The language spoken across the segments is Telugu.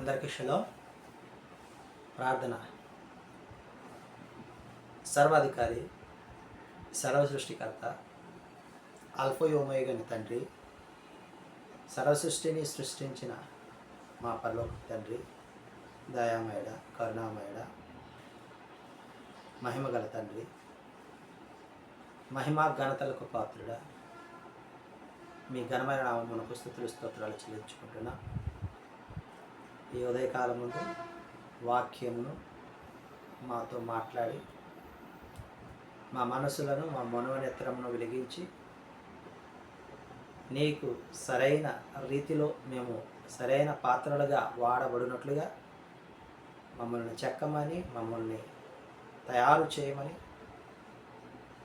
అందరికీ షలో ప్రార్థన. సర్వాధికారి సర్వ సృష్టికర్త అల్పయోమయగని తండ్రి సర్వ సృష్టిని సృష్టించిన మా పరలోక తండ్రి దయామయుడ కరుణామయుడ మహిమగల తండ్రి మహిమా ఘనతలకు పాత్రుడ మీ ఘనమైన నామమునకు స్థుతులు స్తోత్రాలు చెల్లించుకుంటున్నా. ఈ ఉదయకాలం ముందు వాక్యమును మాతో మాట్లాడి మా మనసులను మా మనోనేత్రమును వెలిగించి నీకు సరైన రీతిలో మేము సరైన పాత్రలుగా వాడబడినట్లుగా మమ్మల్ని చెక్కమని మమ్మల్ని తయారు చేయమని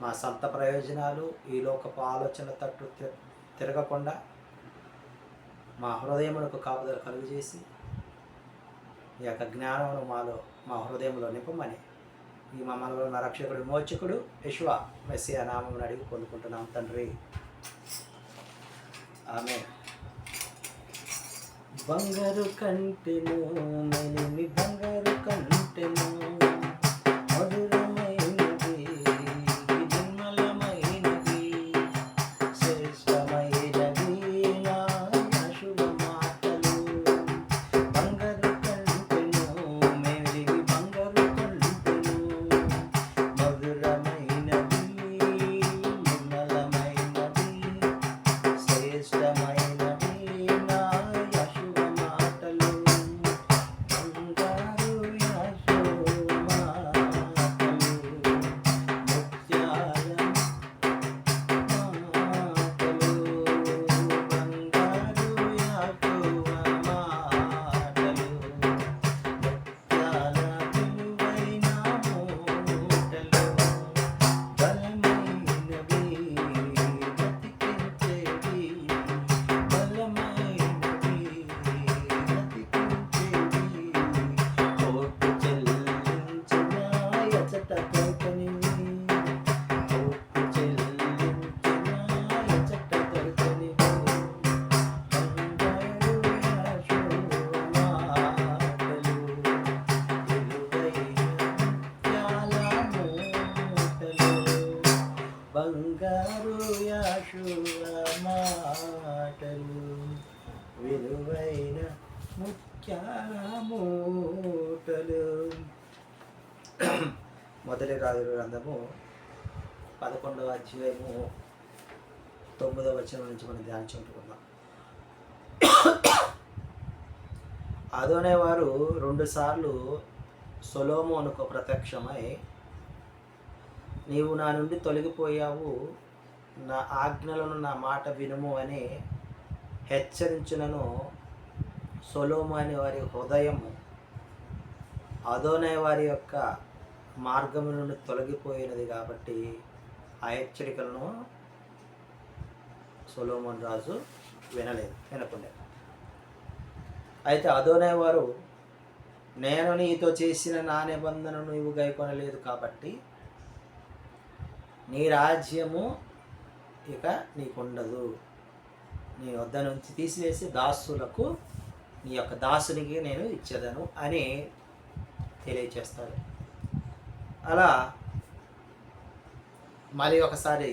మా సొంత ప్రయోజనాలు ఈ లోకపు ఆలోచన తట్టు తి- తిరగకుండా మా హృదయమునకు కాపుదలు కలుగజేసి ఈ యొక్క జ్ఞానమును మాలో మా హృదయంలో నింపమని. ఈ మమ్మల్ని ఉన్న రక్షకుడు విమోచకుడు యశ్వ మెస్సియా నామం అడిగి పొందుకుంటున్నాం తండ్రి. ఆమె బంగారు కంటిను మెలిమి బంగారు మాటలు విలువైన ముత్యాల మూటలు మొదటి రాజు గ్రంథము పదకొండవ అధ్యాయము తొమ్మిదవ వచనం నుంచి మనం ధ్యానించుకుంటున్నాం. అదోనే వారు రెండుసార్లు సొలోమోనుకు ప్రత్యక్షమై నీవు నా నుండి తొలగిపోయావు. నా ఆజ్ఞలను నా మాట వినుము అని హెచ్చరించినను. సొలోము అనే వారి హృదయము అదోనే వారి యొక్క మార్గము నుండి తొలగిపోయినది కాబట్టి ఆ హెచ్చరికలను సొలోమోన్ రాజు వినలేదు వినకుండా అయితే అదోనే వారు నేను నీతో చేసిన నా నిబంధనను నీవు గైకొనలేదు కాబట్టి నీ రాజ్యము ఇక నీకుండదు. నీ వద్ద నుంచి తీసివేసి దాసులకు నీ యొక్క దాసునికి నేను ఇచ్చేదను అని తెలియచేస్తాడు. అలా మళ్ళీ ఒకసారి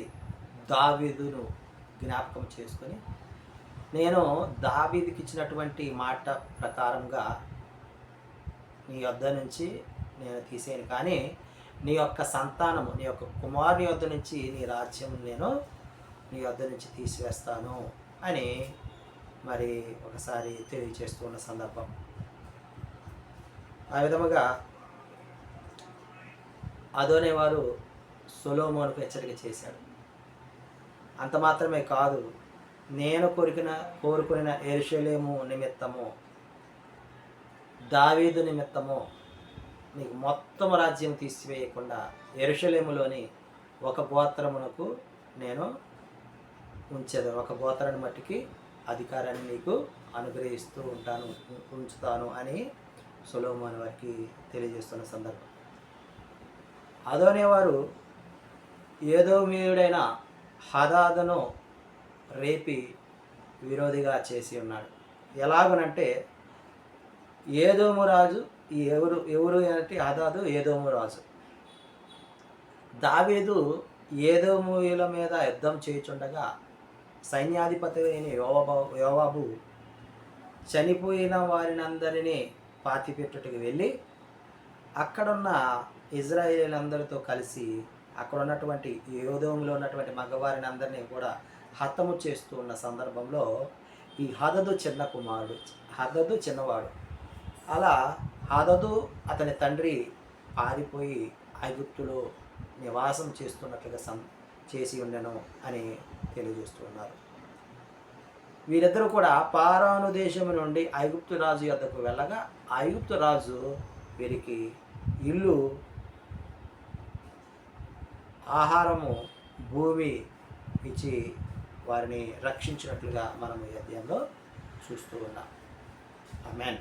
దావీదును జ్ఞాపకం చేసుకొని నేను దావీదికి ఇచ్చినటువంటి మాట ప్రకారంగా నీ వద్ద నుంచి నేను తీసేయను. కానీ నీ యొక్క సంతానము నీ యొక్క కుమారుని యొద్ద నుంచి నీ రాజ్యం నేను నీ యొద్ద నుంచి తీసివేస్తాను అని మరి ఒకసారి తెలియచేస్తున్న సందర్భం. ఆ విధముగా అదోనే వారు సొలోమోనుకు హెచ్చరిక చేశాడు. అంత మాత్రమే కాదు నేను కోరికిన కోరుకున్న ఎరుషలేము నిమిత్తము దావీదు నిమిత్తము నీకు మొత్తం రాజ్యం తీసివేయకుండా ఎరుషలేములోని ఒక గోత్రమునకు నేను ఉంచేది ఒక గోత్రాన్ని మట్టికి అధికారాన్ని నీకు అనుగ్రహిస్తూ ఉంటాను ఉంచుతాను అని సులోమాన్ వారికి తెలియజేస్తున్న సందర్భం. అదోనేవారు ఏదో మీడైన హదాదును రేపి విరోధిగా చేసి ఉన్నాడు. ఎలాగనంటే ఏదోము రాజు ఈ ఎవరు ఎవరు అంటే హదాదు ఏదోము రాజు. దావీదు ఏదోముల మీద యుద్ధం చేయుచుండగా సైన్యాధిపతి అయిన యోవాబు యోవాబు చనిపోయిన వారినందరినీ పాతిపెట్టుటకు వెళ్ళి అక్కడున్న ఇజ్రాయేలందరితో కలిసి అక్కడ ఉన్నటువంటి యోధంలో ఉన్నటువంటి మగవారిని అందరినీ కూడా హతము చేస్తూ ఉన్న సందర్భంలో ఈ హదదు చిన్న కుమారుడు హదదు చిన్నవాడు. అలా హదదు అతని తండ్రి పారిపోయి ఐగుప్తులో నివాసం చేస్తున్నట్లుగా సం చేసి ఉండెను అని తెలియజేస్తున్నారు వీరిద్దరూ కూడా పారాను దేశం నుండి ఐగుప్తు రాజు యొద్దకు వెళ్ళగా ఐగుప్తు రాజు వీరికి ఇల్లు ఆహారము భూమి ఇచ్చి వారిని రక్షించినట్లుగా మనం ఈ అధ్యాయంలో చూస్తూ ఉన్నాం. అమెన్